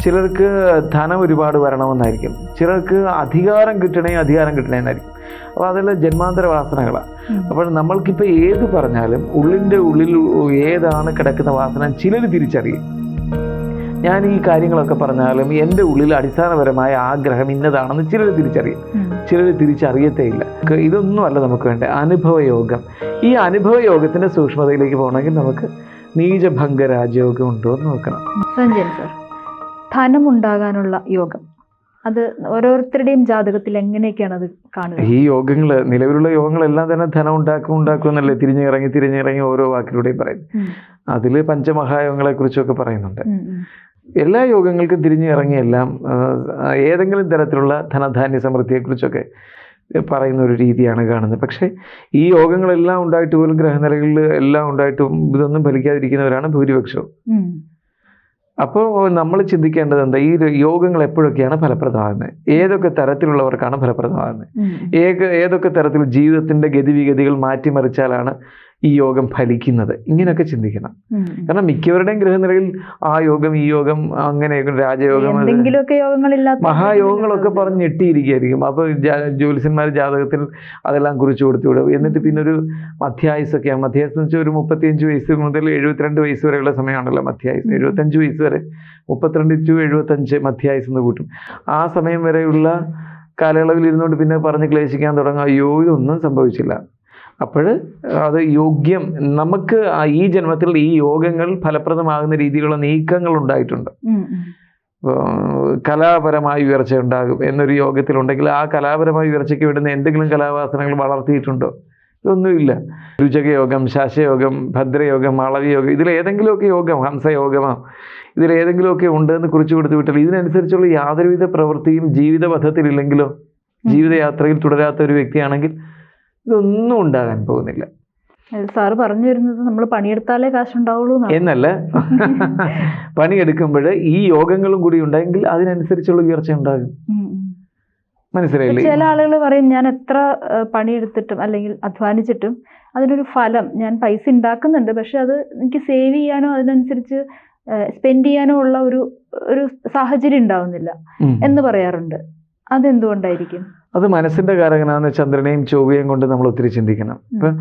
ചിലർക്ക് ധനം ഒരുപാട് വരണമെന്നായിരിക്കും. ചിലർക്ക് അധികാരം കിട്ടണേ അധികാരം കിട്ടണേ എന്നായിരിക്കും അപ്പോൾ അതെല്ലാം ജന്മാന്തര വാസനകളാണ്. അപ്പോൾ നമ്മൾക്കിപ്പോൾ ഏത് പറഞ്ഞാലും ഉള്ളിന്റെ ഉള്ളിൽ ഏതാണ് കിടക്കുന്ന വാസന ചിലർ തിരിച്ചറിയും. ഞാൻ ഈ കാര്യങ്ങളൊക്കെ പറഞ്ഞാലും എന്റെ ഉള്ളിൽ അടിസ്ഥാനപരമായ ആഗ്രഹം ഇന്നതാണെന്ന് ചിലർ തിരിച്ചറിയും. ചിലർ തിരിച്ചറിയത്തേയില്ല. ഇതൊന്നുമല്ല നമുക്ക് വേണ്ട അനുഭവയോഗം. ഈ അനുഭവയോഗത്തിന്റെ സൂക്ഷ്മതയിലേക്ക് പോകണമെങ്കിൽ നമുക്ക് നീചഭംഗ രാജയോഗം ഉണ്ടോ എന്ന് നോക്കണം. സഞ്ജയൻ സർ ധനമുണ്ടാകാനുള്ള യോഗം. അത് ഓരോരുത്തരുടെയും ജാതകത്തിൽ എങ്ങനെയൊക്കെയാണ് അത് കാണുക? ഈ യോഗങ്ങൾ നിലവിലുള്ള യോഗങ്ങളെല്ലാം തന്നെ ധനം ഉണ്ടാക്കും ഉണ്ടാക്കും എന്നല്ലേ തിരിഞ്ഞിറങ്ങി തിരിഞ്ഞിറങ്ങി ഓരോ വാക്കിലൂടെയും പറയും അതിൽ അതിൽ പഞ്ചമഹായോഗങ്ങളെ കുറിച്ചൊക്കെ പറയുന്നുണ്ട്. എല്ലാ യോഗങ്ങൾക്കും തിരിഞ്ഞിറങ്ങി എല്ലാം ഏതെങ്കിലും തരത്തിലുള്ള ധനധാന്യ സമൃദ്ധിയെക്കുറിച്ചൊക്കെ പറയുന്ന ഒരു രീതിയാണ് കാണുന്നത്. പക്ഷേ ഈ യോഗങ്ങളെല്ലാം ഉണ്ടായിട്ട് പോലും ഗ്രഹനിലകളിൽ എല്ലാം ഉണ്ടായിട്ടും ഇതൊന്നും ഫലിക്കാതിരിക്കുന്നവരാണ് ഭൂരിപക്ഷവും. അപ്പോൾ നമ്മൾ ചിന്തിക്കേണ്ടത് എന്താ? ഈ യോഗങ്ങൾ എപ്പോഴൊക്കെയാണ് ഫലപ്രദമാകുന്നത്? ഏതൊക്കെ തരത്തിലുള്ളവർക്കാണ് ഫലപ്രദമാകുന്നത്. ഏക ഏതൊക്കെ തരത്തിൽ ജീവിതത്തിന്റെ ഗതിവിഗതികൾ മാറ്റിമറിച്ചാലാണ് ഈ യോഗം ഫലിക്കുന്നത്. ഇങ്ങനെയൊക്കെ ചിന്തിക്കണം. കാരണം മിക്കവരുടെയും ഗ്രഹനിലയിൽ ആ യോഗം ഈ യോഗം അങ്ങനെ രാജയോഗം മഹായോഗങ്ങളൊക്കെ പറഞ്ഞ് ഞെട്ടിയിരിക്കുകയായിരിക്കും അപ്പോൾ ജ്യോത്സ്യന്മാർ ജാതകത്തിൽ അതെല്ലാം കുറിച്ച് കൊടുത്തു വിടും എന്നിട്ട് പിന്നെ ഒരു മധ്യായുസൊക്കെയാണ് മധ്യായുസ് എന്ന് വെച്ചാൽ ഒരു മുപ്പത്തിയഞ്ച് വയസ്സ് മുതൽ എഴുപത്തിരണ്ട് വയസ്സ് വരെയുള്ള സമയമാണല്ലോ മധ്യായുസ്. എഴുപത്തഞ്ച് വയസ്സ് വരെ മുപ്പത്തിരണ്ട് ടു എഴുപത്തഞ്ച് മധ്യായുസ് എന്ന് കൂട്ടും. ആ സമയം വരെയുള്ള കാലയളവിൽ ഇരുന്നുകൊണ്ട് പിന്നെ പറഞ്ഞ് ക്ലേശിക്കാൻ തുടങ്ങും. അയ്യോ ഇതൊന്നും സംഭവിച്ചില്ല. അപ്പോൾ അത് യോഗ്യം. നമുക്ക് ഈ ജന്മത്തിൽ ഈ യോഗങ്ങൾ ഫലപ്രദമാകുന്ന രീതിയിലുള്ള നീക്കങ്ങൾ ഉണ്ടായിട്ടുണ്ട്. കലാപരമായ ഉയർച്ച ഉണ്ടാകും എന്നൊരു യോഗത്തിലുണ്ടെങ്കിൽ ആ കലാപരമായ ഉയർച്ചയ്ക്ക് വിടുന്ന എന്തെങ്കിലും കലാവാസനകൾ വളർത്തിയിട്ടുണ്ടോ? ഇതൊന്നുമില്ല. രുചകയോഗം ശാശയോഗം ഭദ്രയോഗം മാളവ്യയോഗം ഇതിലേതെങ്കിലുമൊക്കെ യോഗം ഹംസയോഗമോ ഇതിലേതെങ്കിലുമൊക്കെ ഉണ്ടെന്ന് കുറിച്ച് കൊടുത്തു വിട്ടാൽ ഇതിനനുസരിച്ചുള്ള യാതൊരുവിധ പ്രവൃത്തിയും ജീവിതപഥത്തിലില്ലെങ്കിലോ? ജീവിതയാത്രയിൽ തുടരാത്ത ഒരു വ്യക്തിയാണെങ്കിൽ ഇതൊന്നും ഉണ്ടാകാൻ പോകുന്നില്ല. സാറ് പറഞ്ഞു വരുന്നത് നമ്മൾ പണിയെടുത്താലേ കാശുണ്ടാവുള്ളൂ. എന്നല്ല. പണിയെടുക്കുമ്പോൾ ഈ യോഗങ്ങളും കൂടി ഉണ്ടെങ്കിൽ അതിനനുസരിച്ചുള്ള ഉയർച്ച ഉണ്ടാകും. മനസ്സിലായില്ലേ? ചില ആളുകൾ പറയും ഞാൻ എത്ര പണിയെടുത്തിട്ടും അല്ലെങ്കിൽ അധ്വാനിച്ചിട്ടും അതിനൊരു ഫലം ഞാൻ പൈസ ഉണ്ടാക്കുന്നുണ്ട്. പക്ഷെ അത് എനിക്ക് സേവ് ചെയ്യാനോ അതിനനുസരിച്ച് സ്പെൻഡ് ചെയ്യാനോ ഉള്ള ഒരു ഒരു സാഹചര്യം ഉണ്ടാവുന്നില്ല. എന്ന് പറയാറുണ്ട്. അതെന്തുകൊണ്ടായിരിക്കും? അത് മനസ്സിന്റെ കാരകനാണ് ചന്ദ്രനെയും ചൊവ്വയും കൊണ്ട് നമ്മൾ ഒത്തിരി ചിന്തിക്കണം. ഇപ്പം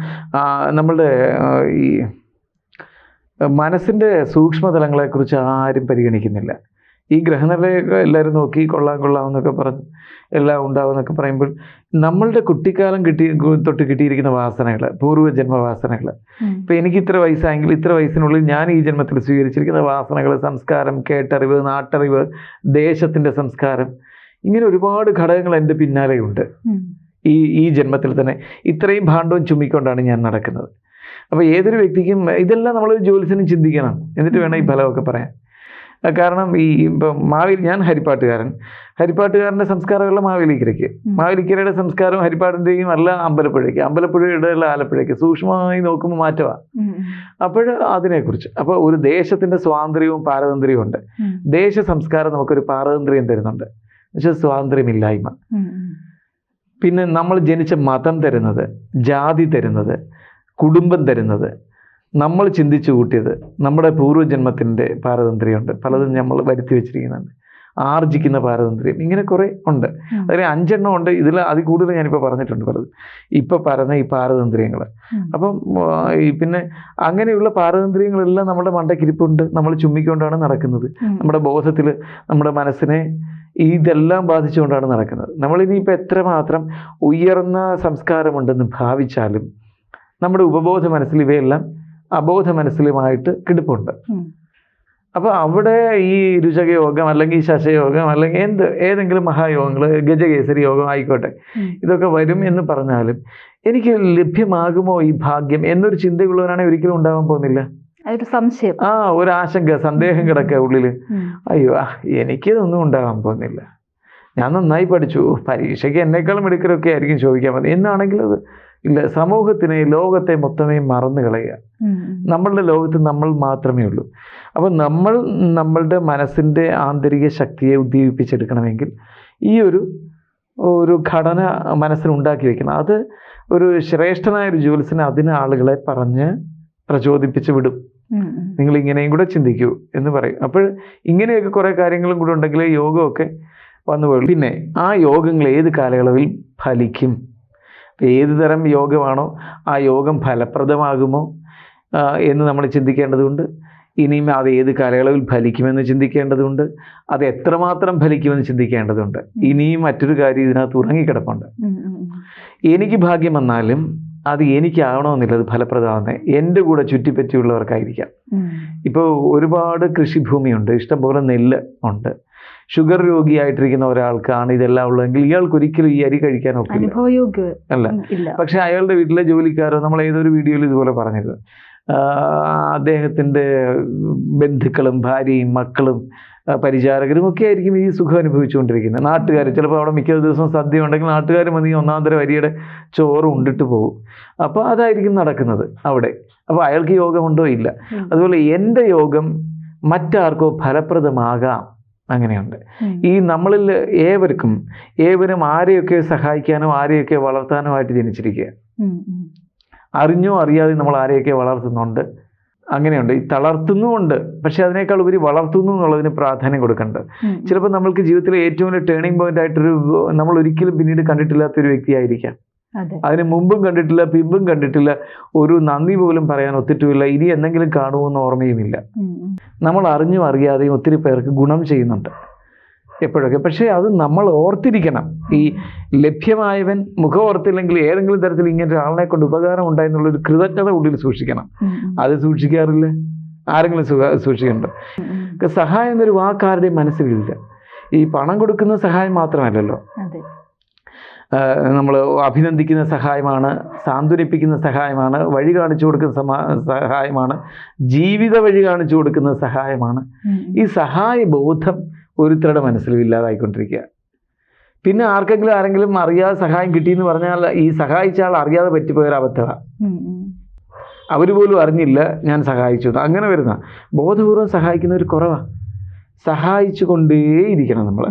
നമ്മളുടെ ഈ മനസ്സിന്റെ സൂക്ഷ്മതലങ്ങളെ കുറിച്ച് ആരും പരിഗണിക്കുന്നില്ല. ഈ ഗ്രഹനിലയൊക്കെ എല്ലാവരും നോക്കി കൊള്ളാം കൊള്ളാം എന്നൊക്കെ പറഞ്ഞ് എല്ലാം ഉണ്ടാവും എന്നൊക്കെ പറയുമ്പോൾ നമ്മളുടെ കുട്ടിക്കാലം കിട്ടി തൊട്ട് കിട്ടിയിരിക്കുന്ന വാസനകൾ പൂർവജന്മ വാസനകൾ. ഇപ്പം എനിക്ക് ഇത്ര വയസ്സായെങ്കിൽ ഇത്ര വയസ്സിനുള്ളിൽ ഞാൻ ഈ ജന്മത്തിൽ സ്വീകരിച്ചിരിക്കുന്ന വാസനകൾ സംസ്കാരം കേട്ടറിവ് നാട്ടറിവ് ദേശത്തിന്റെ സംസ്കാരം ഇങ്ങനെ ഒരുപാട് ഘടകങ്ങൾ എന്റെ പിന്നാലെയുണ്ട്. ഈ ഈ ജന്മത്തിൽ തന്നെ ഇത്രയും ഭാണ്ഡവും ചുമ്മിക്കൊണ്ടാണ് ഞാൻ നടക്കുന്നത്. അപ്പോൾ ഏതൊരു വ്യക്തിക്കും ഇതെല്ലാം നമ്മൾ ജോലിസിനും ചിന്തിക്കണം. എന്നിട്ട് വേണം ഈ ഫലമൊക്കെ പറയാൻ. കാരണം ഈ ഇപ്പം മാവേലി ഞാൻ ഹരിപ്പാട്ടുകാരൻ. ഹരിപ്പാട്ടുകാരന്റെ സംസ്കാരമുള്ള മാവേലിക്കരയ്ക്ക്. മാവേലിക്കരയുടെ സംസ്കാരവും ഹരിപ്പാടിന്റെയും അല്ല അമ്പലപ്പുഴയ്ക്ക്. അമ്പലപ്പുഴയുടെ അല്ല ആലപ്പുഴയ്ക്ക് സൂക്ഷ്മമായി നോക്കുമ്പോൾ മാറ്റമാണ്. അപ്പോൾ അതിനെക്കുറിച്ച്. അപ്പോൾ ഒരു ദേശത്തിന്റെ സ്വാതന്ത്ര്യവും പാരതന്ത്ര്യവും ഉണ്ട്. ദേശ സംസ്കാരം നമുക്കൊരു പാരതന്ത്ര്യം തരുന്നുണ്ട്. പക്ഷേ സ്വാതന്ത്ര്യമില്ലായ്മ. പിന്നെ നമ്മൾ ജനിച്ച മതം തരുന്നത് ജാതി തരുന്നത് കുടുംബം തരുന്നത് നമ്മൾ ചിന്തിച്ചു കൂട്ടിയത് നമ്മുടെ പൂർവജന്മത്തിന്റെ പാരതന്ത്ര്യമുണ്ട് പലതും നമ്മൾ വരുത്തി വെച്ചിരിക്കുന്നുണ്ട്. ആർജിക്കുന്ന പാരതന്ത്ര്യം ഇങ്ങനെ കുറേ ഉണ്ട്. അതിൽ അഞ്ചെണ്ണം ഉണ്ട്. ഇതിൽ അതിൽ കൂടുതൽ ഞാനിപ്പോൾ പറഞ്ഞിട്ടുണ്ട് പലതും. ഇപ്പോൾ പറഞ്ഞ ഈ പാരതന്ത്ര്യങ്ങൾ. അപ്പം ഈ പിന്നെ അങ്ങനെയുള്ള പാരതന്ത്ര്യങ്ങളെല്ലാം നമ്മുടെ മണ്ടക്കിരിപ്പുണ്ട്. നമ്മൾ ചുമ്മിക്കൊണ്ടാണ് നടക്കുന്നത്. നമ്മുടെ ബോധത്തിൽ നമ്മുടെ മനസ്സിനെ ഇതെല്ലാം ബാധിച്ചുകൊണ്ടാണ് നടക്കുന്നത്. നമ്മളിനിയിപ്പോൾ എത്രമാത്രം ഉയർന്ന സംസ്കാരമുണ്ടെന്ന് ഭാവിച്ചാലും നമ്മുടെ ഉപബോധ മനസ്സിൽ ഇവയെല്ലാം അബോധ മനസ്സിലുമായിട്ട് കിടപ്പുണ്ട്. അപ്പോൾ അവിടെ ഈ രുചക യോഗം അല്ലെങ്കിൽ ശശയോഗം അല്ലെങ്കിൽ എന്ത് ഏതെങ്കിലും മഹായോഗങ്ങൾ ഗജകേസരി യോഗം ആയിക്കോട്ടെ ഇതൊക്കെ വരും എന്ന് പറഞ്ഞാലും എനിക്ക് ലഭ്യമാകുമോ ഈ ഭാഗ്യം എന്നൊരു ചിന്തയുള്ളവരാണെങ്കിൽ ഒരിക്കലും ഉണ്ടാവാൻ പോകുന്നില്ല. ഒരു സംശയം. ആ ഒരു ആശങ്ക സന്ദേഹം കിടക്കുക ഉള്ളിൽ അയ്യോ എനിക്ക് എനിക്കിതൊന്നും ഉണ്ടാകാൻ പോകുന്നില്ല. ഞാൻ നന്നായി പഠിച്ചു. പരീക്ഷയ്ക്ക് എന്നെക്കാളും എടുക്കലൊക്കെ ആയിരിക്കും ചോദിക്കാൻ മതി എന്നാണെങ്കിൽ അത് ഇല്ല സമൂഹത്തിനെ ലോകത്തെ മൊത്തമേ മറന്നു കളയുക. നമ്മളുടെ ലോകത്ത് നമ്മൾ മാത്രമേ ഉള്ളൂ. അപ്പോൾ നമ്മൾ നമ്മളുടെ മനസ്സിന്റെ ആന്തരിക ശക്തിയെ ഉദ്ദീപിപ്പിച്ചെടുക്കണമെങ്കിൽ ഈ ഒരു ഒരു ഘടന മനസ്സിനുണ്ടാക്കി വെക്കണം. അത് ഒരു ശ്രേഷ്ഠനായ ഒരു ജോലിസിന് അതിന് ആളുകളെ പറഞ്ഞ് പ്രചോദിപ്പിച്ച് വിടും. നിങ്ങൾ ഇങ്ങനെയും കൂടെ ചിന്തിക്കൂ എന്ന് പറയും. അപ്പോൾ ഇങ്ങനെയൊക്കെ കുറേ കാര്യങ്ങളും കൂടെ ഉണ്ടെങ്കിൽ യോഗമൊക്കെ വന്നു പോകും പിന്നെ ആ യോഗങ്ങൾ ഏത് കാലയളവിൽ ഫലിക്കും? ഏത് തരം യോഗമാണോ ആ യോഗം ഫലപ്രദമാകുമോ എന്ന് നമ്മൾ ചിന്തിക്കേണ്ടതുണ്ട്. ഇനിയും അത് ഏത് കാലയളവിൽ ഫലിക്കുമെന്ന് ചിന്തിക്കേണ്ടതുണ്ട്. അത് എത്രമാത്രം ഫലിക്കുമെന്ന് ചിന്തിക്കേണ്ടതുണ്ട്. ഇനിയും മറ്റൊരു കാര്യം ഇതിനകത്ത് ഉറങ്ങിക്കിടപ്പുണ്ട്. എനിക്ക് ഭാഗ്യം വന്നാലും അത് എനിക്കാവണമെന്നില്ല അത് ഫലപ്രദമാകുന്നത് എന്റെ കൂടെ ചുറ്റിപ്പറ്റിയുള്ളവർക്കായിരിക്കാം. ഇപ്പോൾ ഒരുപാട് കൃഷിഭൂമിയുണ്ട് ഇഷ്ടംപോലെ നെല്ല് ഉണ്ട്. ഷുഗർ രോഗിയായിട്ടിരിക്കുന്ന ഒരാൾക്കാണ് ഇതെല്ലാം ഉള്ളതെങ്കിൽ ഇയാൾക്ക് ഒരിക്കലും ഈ അരി കഴിക്കാൻ ഒക്കില്ല. അല്ല. പക്ഷെ അയാളുടെ വീട്ടിലെ ജോലിക്കാരോ നമ്മൾ ഏതൊരു വീഡിയോയിൽ ഇതുപോലെ പറഞ്ഞിരുന്നു. അദ്ദേഹത്തിന്റെ ബന്ധുക്കളും ഭാര്യയും മക്കളും പരിചാരകരും ഒക്കെ ആയിരിക്കും ഈ സുഖം അനുഭവിച്ചുകൊണ്ടിരിക്കുന്നത്. നാട്ടുകാർ ചിലപ്പോൾ അവിടെ മിക്ക ദിവസവും സദ്യ ഉണ്ടെങ്കിൽ നാട്ടുകാർ മതി ഒന്നാം തരം വരിയുടെ ചോറ് ഉണ്ടിട്ട് പോകും. അപ്പോൾ അതായിരിക്കും നടക്കുന്നത് അവിടെ. അപ്പോൾ അയാൾക്ക് യോഗമുണ്ടോ? ഇല്ല. അതുപോലെ എന്റെ യോഗം മറ്റാർക്കോ ഫലപ്രദമാകാം. അങ്ങനെയുണ്ട്. ഈ നമ്മളിൽ ഏവർക്കും ഏവരും ആരെയൊക്കെ സഹായിക്കാനോ ആരെയൊക്കെ വളർത്താനോ ആയിട്ട് ജനിച്ചിരിക്കുക. അറിഞ്ഞോ അറിയാതെ നമ്മൾ ആരെയൊക്കെ വളർത്തുന്നുണ്ട്. അങ്ങനെയുണ്ട്. ഈ തളർത്തുന്നുമുണ്ട്. പക്ഷെ അതിനേക്കാൾ ഉപരി വളർത്തുന്നു എന്നുള്ളതിന് പ്രാധാന്യം കൊടുക്കേണ്ടത് ചിലപ്പോൾ നമ്മൾക്ക് ജീവിതത്തിലെ ഏറ്റവും വലിയ ടേണിംഗ് പോയിന്റ് ആയിട്ടൊരു നമ്മൾ ഒരിക്കലും പിന്നീട് കണ്ടിട്ടില്ലാത്ത ഒരു വ്യക്തിയായിരിക്കാം. അതെ. അതിന് മുമ്പും കണ്ടിട്ടില്ല പിമ്പും കണ്ടിട്ടില്ല ഒരു നന്ദി പോലും പറയാൻ ഒത്തിട്ടുമില്ല. ഇനി എന്തെങ്കിലും കാണുമെന്ന് ഓർമ്മയുമില്ല. നമ്മൾ അറിഞ്ഞും അറിയാതെയും ഒത്തിരി പേർക്ക് ഗുണം ചെയ്യുന്നുണ്ട് എപ്പോഴൊക്കെ. പക്ഷേ അത് നമ്മൾ ഓർത്തിരിക്കണം. ഈ ലഭ്യമായവൻ മുഖം ഓർത്തില്ലെങ്കിൽ ഏതെങ്കിലും തരത്തിൽ ഇങ്ങനെ ഒരാളിനെ കൊണ്ട് ഉപകാരം ഉണ്ടായെന്നുള്ളൊരു കൃതജ്ഞത ഉള്ളിൽ സൂക്ഷിക്കണം. അത് സൂക്ഷിക്കാറില്ല? ആരെങ്കിലും സൂക്ഷിക്കുന്നുണ്ടോ സഹായം എന്നൊരു വാക്കാരുടെയും മനസ്സിലില്ല. ഈ പണം കൊടുക്കുന്ന സഹായം മാത്രമല്ലല്ലോ. നമ്മൾ അഭിനന്ദിക്കുന്ന സഹായമാണ് സാന്ത്വനിപ്പിക്കുന്ന സഹായമാണ് വഴി കാണിച്ചു കൊടുക്കുന്ന സഹായമാണ് ജീവിത വഴി കാണിച്ചു കൊടുക്കുന്ന സഹായമാണ്. ഈ സഹായ ബോധം ഒരുത്തരുടെ മനസ്സിലും ഇല്ലാതായിക്കൊണ്ടിരിക്കുക. പിന്നെ ആർക്കെങ്കിലും ആരെങ്കിലും അറിയാതെ സഹായം കിട്ടിയെന്ന് പറഞ്ഞാൽ ഈ സഹായിച്ച ആൾ അറിയാതെ പറ്റിപ്പോയൊരു അബദ്ധമാണ്. അവർ പോലും അറിഞ്ഞില്ല ഞാൻ സഹായിച്ചു അങ്ങനെ വരുന്ന ബോധപൂർവം സഹായിക്കുന്നവർ കുറവാണ് സഹായിച്ചു കൊണ്ടേയിരിക്കണം നമ്മൾ.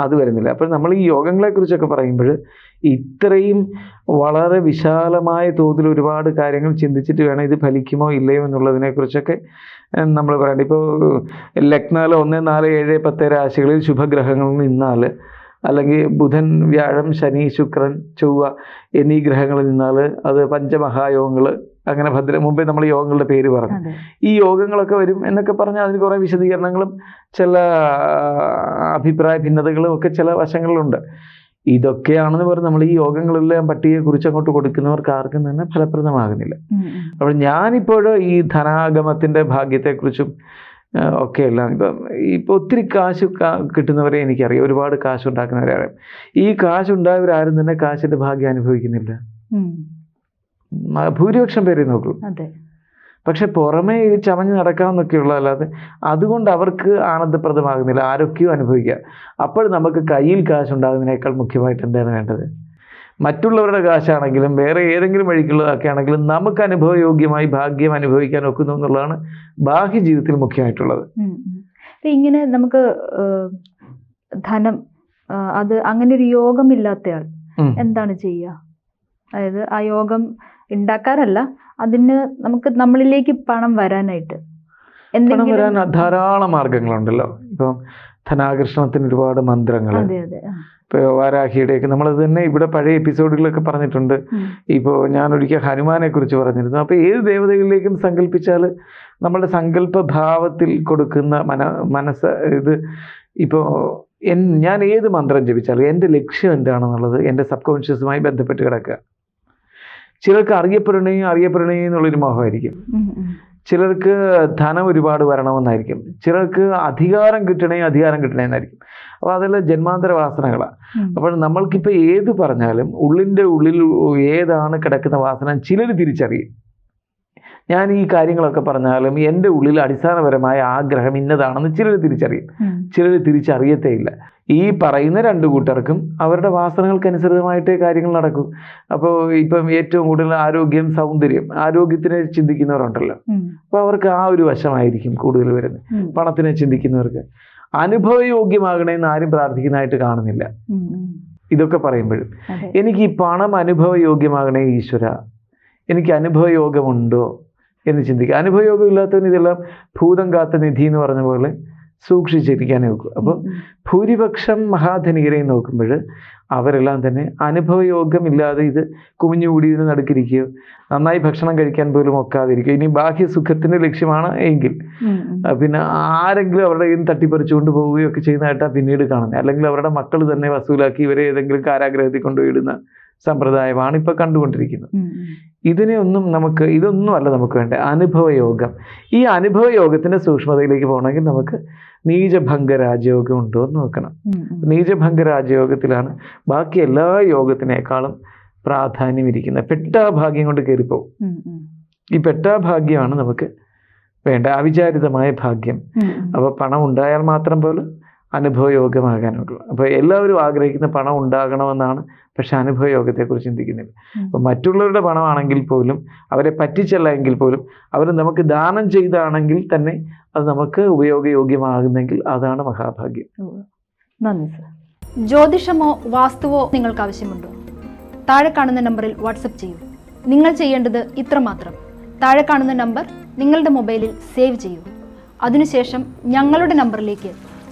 അത് വരുന്നില്ല. അപ്പോൾ നമ്മൾ ഈ യോഗങ്ങളെക്കുറിച്ചൊക്കെ പറയുമ്പോൾ ഇത്രയും വളരെ വിശാലമായ തോതിൽ ഒരുപാട് കാര്യങ്ങൾ ചിന്തിച്ചിട്ട് വേണം ഇത് ഫലിക്കുമോ ഇല്ലയോ എന്നുള്ളതിനെക്കുറിച്ചൊക്കെ നമ്മൾ പറയേണ്ടത് ഇപ്പോൾ ലഗ്നാൽ ഒന്ന് നാല് ഏഴ് പത്ത് രാശികളിൽ ശുഭഗ്രഹങ്ങൾ നിന്നാൽ അല്ലെങ്കിൽ ബുധൻ വ്യാഴം ശനി ശുക്രൻ ചൊവ്വ എന്നീ ഗ്രഹങ്ങളിൽ നിന്നാൽ അത് പഞ്ചമഹായോഗങ്ങൾ അങ്ങനെ ഭദ്ര മുമ്പേ നമ്മൾ യോഗങ്ങളുടെ പേര് പറഞ്ഞു. ഈ യോഗങ്ങളൊക്കെ വരും എന്നൊക്കെ പറഞ്ഞാൽ അതിന് കുറേ വിശദീകരണങ്ങളും ചില അഭിപ്രായ ഭിന്നതകളും ഒക്കെ ചില വശങ്ങളിലുണ്ട്. ഇതൊക്കെയാണെന്ന് പറഞ്ഞ് നമ്മൾ ഈ യോഗങ്ങളെല്ലാം പട്ടികയെ കുറിച്ച് അങ്ങോട്ട് കൊടുക്കുന്നവർക്ക് ആർക്കും തന്നെ ഫലപ്രദമാകുന്നില്ല. അപ്പോൾ ഞാനിപ്പോഴും ഈ ധനാഗമത്തിന്റെ ഭാഗ്യത്തെക്കുറിച്ചും ഒക്കെയല്ല ഒക്കെ എല്ലാം ഇപ്പം ഇപ്പോൾ ഒത്തിരി കാശ് കിട്ടുന്നവരെ എനിക്കറിയാം. ഒരുപാട് കാശ് ഉണ്ടാക്കുന്നവരെ അറിയാം. ഈ കാശുണ്ടായവരാരും തന്നെ കാശിന്റെ ഭാഗ്യം അനുഭവിക്കുന്നില്ല. ഭൂരിപക്ഷം പേരെ നോക്കൂ പക്ഷെ പുറമേ ഇത് ചമഞ്ഞ് നടക്കാമെന്നൊക്കെയുള്ള അല്ലാതെ അതുകൊണ്ട് അവർക്ക് ആനന്ദപ്രദമാകുന്നില്ല ആരൊക്കെയോ അനുഭവിക്കുക. അപ്പോൾ നമുക്ക് കയ്യിൽ കാശുണ്ടാകുന്നതിനേക്കാൾ മുഖ്യമായിട്ട് എന്താണ് വേണ്ടത്? മറ്റുള്ളവരുടെ കാശാണെങ്കിലും വേറെ ഏതെങ്കിലും വഴിക്കുള്ളതൊക്കെ ആണെങ്കിലും നമുക്ക് അനുഭവയോഗ്യമായി ഭാഗ്യം അനുഭവിക്കാൻ ഒക്കുന്നു എന്നുള്ളതാണ് ബാഹ്യ ജീവിതത്തിൽ മുഖ്യമായിട്ടുള്ളത്. ഇങ്ങനെ നമുക്ക് ധനം അത് അങ്ങനെ ഒരു യോഗമില്ലാത്തയാൾ എന്താണ് ചെയ്യുക? അതായത് ആ യോഗം ഉണ്ടാക്കാറല്ല. അതിന് നമുക്ക് നമ്മളിലേക്ക് പണം വരാനായിട്ട്. പണം വരാൻ ധാരാളം മാർഗങ്ങളുണ്ടല്ലോ ഇപ്പം ധനാകർഷണത്തിന് ഒരുപാട് മന്ത്രങ്ങൾ. ഇപ്പോൾ വാരാഹിയുടെയൊക്കെ നമ്മളത് തന്നെ ഇവിടെ പഴയ എപ്പിസോഡുകളൊക്കെ പറഞ്ഞിട്ടുണ്ട്. ഇപ്പോൾ ഞാൻ ഒരിക്കൽ ഹനുമാനെ കുറിച്ച് പറഞ്ഞിരുന്നു. അപ്പോൾ ഏത് ദേവതകളിലേക്കും സങ്കല്പിച്ചാൽ നമ്മളുടെ സങ്കല്പഭാവത്തിൽ കൊടുക്കുന്ന മന മനസ്സ് ഇത് ഇപ്പോൾ എൻ ഞാൻ ഏത് മന്ത്രം ജപിച്ചാലും എന്റെ ലക്ഷ്യം എന്താണെന്നുള്ളത് എന്റെ സബ് കോൺഷ്യസുമായി ബന്ധപ്പെട്ട് കിടക്കുക. ചിലർക്ക് അറിയപ്പെടണേ അറിയപ്പെടണേ എന്നുള്ളൊരു മോഹമായിരിക്കും. ചിലർക്ക് ധനം ഒരുപാട് വരണമെന്നായിരിക്കും. ചിലർക്ക് അധികാരം കിട്ടണേ അധികാരം കിട്ടണേ എന്നായിരിക്കും അപ്പോൾ അതെല്ലാം ജന്മാന്തര വാസനകളാണ്. അപ്പോൾ നമ്മൾക്കിപ്പോൾ ഏത് പറഞ്ഞാലും ഉള്ളിന്റെ ഉള്ളിൽ ഏതാണ് കിടക്കുന്ന വാസന ചിലർ തിരിച്ചറിയും. ഞാൻ ഈ കാര്യങ്ങളൊക്കെ പറഞ്ഞാലും എന്റെ ഉള്ളിൽ അടിസ്ഥാനപരമായ ആഗ്രഹം ഇന്നതാണെന്ന് ചിലർ തിരിച്ചറിയും. ചിലർ തിരിച്ചറിയത്തേ ഇല്ല ഈ പറയുന്ന രണ്ട് കൂട്ടർക്കും അവരുടെ വാസനകൾക്കനുസൃതമായിട്ടേ കാര്യങ്ങൾ നടക്കും. അപ്പോൾ ഇപ്പം ഏറ്റവും കൂടുതൽ ആരോഗ്യം സൗന്ദര്യം ആരോഗ്യത്തിനെ ചിന്തിക്കുന്നവരുണ്ടല്ലോ. അപ്പോൾ അവർക്ക് ആ ഒരു വശമായിരിക്കും കൂടുതൽ വരുന്നത്. പണത്തിനെ ചിന്തിക്കുന്നവർക്ക്. അനുഭവയോഗ്യമാകണമെന്ന് ആരും പ്രാർത്ഥിക്കുന്നതായിട്ട് കാണുന്നില്ല. ഇതൊക്കെ പറയുമ്പോഴും എനിക്ക് ഈ പണം അനുഭവയോഗ്യമാകണേ ഈശ്വര. എനിക്ക് അനുഭവയോഗമുണ്ടോ? എന്ന് ചിന്തിക്കുക. അനുഭവയോഗം ഇല്ലാത്തവന് ഇതെല്ലാം ഭൂതം കാത്ത നിധി എന്ന് പറഞ്ഞ പോലെ സൂക്ഷിച്ചിരിക്കാനേ നോക്കൂ അപ്പോൾ ഭൂരിപക്ഷം മഹാധനികരെയും നോക്കുമ്പോൾ അവരെല്ലാം തന്നെ അനുഭവയോഗമില്ലാതെ ഇത് കുമിഞ്ഞുകൂടി ഇതിന് നടുക്കിരിക്കുകയോ നന്നായി ഭക്ഷണം കഴിക്കാൻ പോലും ഒക്കാതിരിക്കുക ഇനി ബാഹ്യ സുഖത്തിന്റെ ലക്ഷ്യമാണ് എങ്കിൽ പിന്നെ ആരെങ്കിലും അവരുടെ കയ്യിൽ നിന്ന് തട്ടിപ്പറിച്ചുകൊണ്ട് പോവുകയോ ഒക്കെ ചെയ്യുന്നതായിട്ടാണ് പിന്നീട് കാണുന്നത്. അല്ലെങ്കിൽ അവരുടെ മക്കൾ തന്നെ വസൂലാക്കി ഇവരെ ഏതെങ്കിലും കാരാഗ്രഹത്തിൽ കൊണ്ടുപോയി ഇടുന്ന സമ്പ്രദായമാണ് ഇപ്പോൾ കണ്ടുകൊണ്ടിരിക്കുന്നത്. ഇതിനെ ഒന്നും നമുക്ക് ഇതൊന്നും അല്ല നമുക്ക് വേണ്ട അനുഭവയോഗം. ഈ അനുഭവയോഗത്തിന്റെ സൂക്ഷ്മതയിലേക്ക് പോകണമെങ്കിൽ നമുക്ക് നീചഭംഗ രാജയോഗം ഉണ്ടോ എന്ന് നോക്കണം. നീചഭംഗ രാജയോഗത്തിലാണ് ബാക്കി എല്ലാ യോഗത്തിനേക്കാളും പ്രാധാന്യം ഇരിക്കുന്നത് പെട്ടാഭാഗ്യം കൊണ്ട് കയറിപ്പോവും. ഈ പെട്ടാ ഈ പെട്ടാഭാഗ്യമാണ് നമുക്ക് വേണ്ട അവിചാരിതമായ ഭാഗ്യം. അപ്പോൾ പണം ഉണ്ടായാൽ മാത്രം പോലും അനുഭവയോഗമാകാനുള്ളൂ അപ്പോൾ എല്ലാവരും ആഗ്രഹിക്കുന്ന പണം ഉണ്ടാകണമെന്നാണ് പക്ഷെ അനുഭവയോഗത്തെക്കുറിച്ച് ചിന്തിക്കുന്നില്ല. അപ്പോൾ മറ്റുള്ളവരുടെ പണമാണെങ്കിൽ പോലും അവരെ പറ്റിച്ചല്ല എങ്കിൽ പോലും അവർ നമുക്ക് ദാനം ചെയ്താണെങ്കിൽ തന്നെ അത് നമുക്ക് ഉപയോഗയോഗ്യമാകുന്നെങ്കിൽ അതാണ് മഹാഭാഗ്യം. നന്ദി സർ. ജ്യോതിഷമോ വാസ്തുവോ നിങ്ങൾക്ക് ആവശ്യമുണ്ടോ? താഴെ കാണുന്ന നമ്പറിൽ വാട്സപ്പ് ചെയ്യൂ. നിങ്ങൾ ചെയ്യേണ്ടത് ഇത്രമാത്രം. താഴെ കാണുന്ന നമ്പർ നിങ്ങളുടെ മൊബൈലിൽ സേവ് ചെയ്യൂ. അതിനുശേഷം ഞങ്ങളുടെ നമ്പറിലേക്ക്